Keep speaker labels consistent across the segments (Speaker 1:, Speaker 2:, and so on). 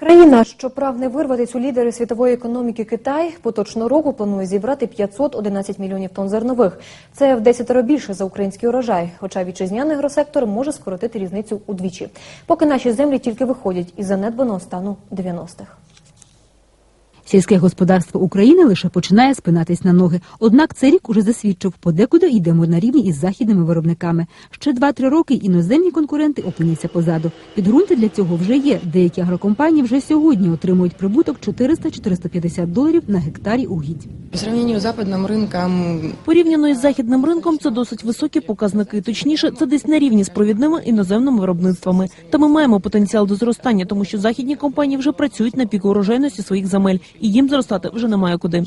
Speaker 1: Країна, що прагне вирватися у лідери світової економіки Китай, поточного року планує зібрати 511 мільйонів тонн зернових. Це в 10 більше за український урожай. Хоча вітчизняний агросектор може скоротити різницю удвічі. Поки наші землі тільки виходять із занедбаного стану 90-х.
Speaker 2: Сільське господарство України лише починає спинатись на ноги. Однак цей рік уже засвідчив, подекуди йдемо на рівні із західними виробниками. Ще 2-3 роки іноземні конкуренти опиняться позаду. Підґрунти для цього вже є. Деякі агрокомпанії вже сьогодні отримують прибуток 400-450 доларів на гектарі угідь.
Speaker 3: По сравнению с западным рынком
Speaker 4: Порівняно із західним ринком це досить високі показники. Точніше, це десь на рівні з провідними іноземними виробництвами. Та ми маємо потенціал до зростання, тому що західні компанії вже працюють на піку урожайності своїх земель, і їм зростати вже немає куди.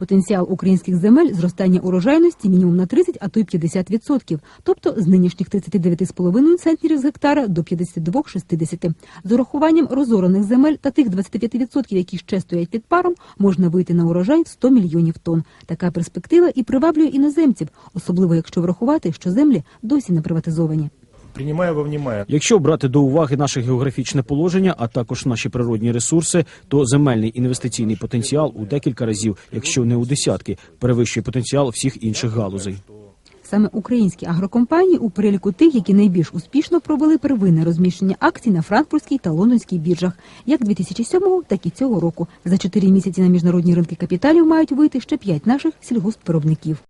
Speaker 2: Потенціал українських земель зростання урожайності мінімум на 30, а то й 50%. Тобто з нинішніх 39,5 центнерів з гектара до 52,60. З урахуванням розорених земель та тих 25%, які ще стоять під паром, можна вийти на урожай в 100 мільйонів тонн. Така перспектива і приваблює іноземців, особливо якщо врахувати, що землі досі не приватизовані.
Speaker 5: Принимая во внимание
Speaker 6: Якщо брати до уваги наше географічне положення, а також наші природні ресурси, то земельний інвестиційний потенціал у декілька разів, якщо не у десятки, перевищує потенціал всіх інших галузей.
Speaker 2: Саме українські агрокомпанії у переліку тих, які найбільш успішно провели первинне розміщення акцій на франкфуртській та лондонській біржах, як 2007-го, так і цього року. За чотири місяці на міжнародні ринки капіталів мають вийти ще п'ять наших сільгоспвиробників.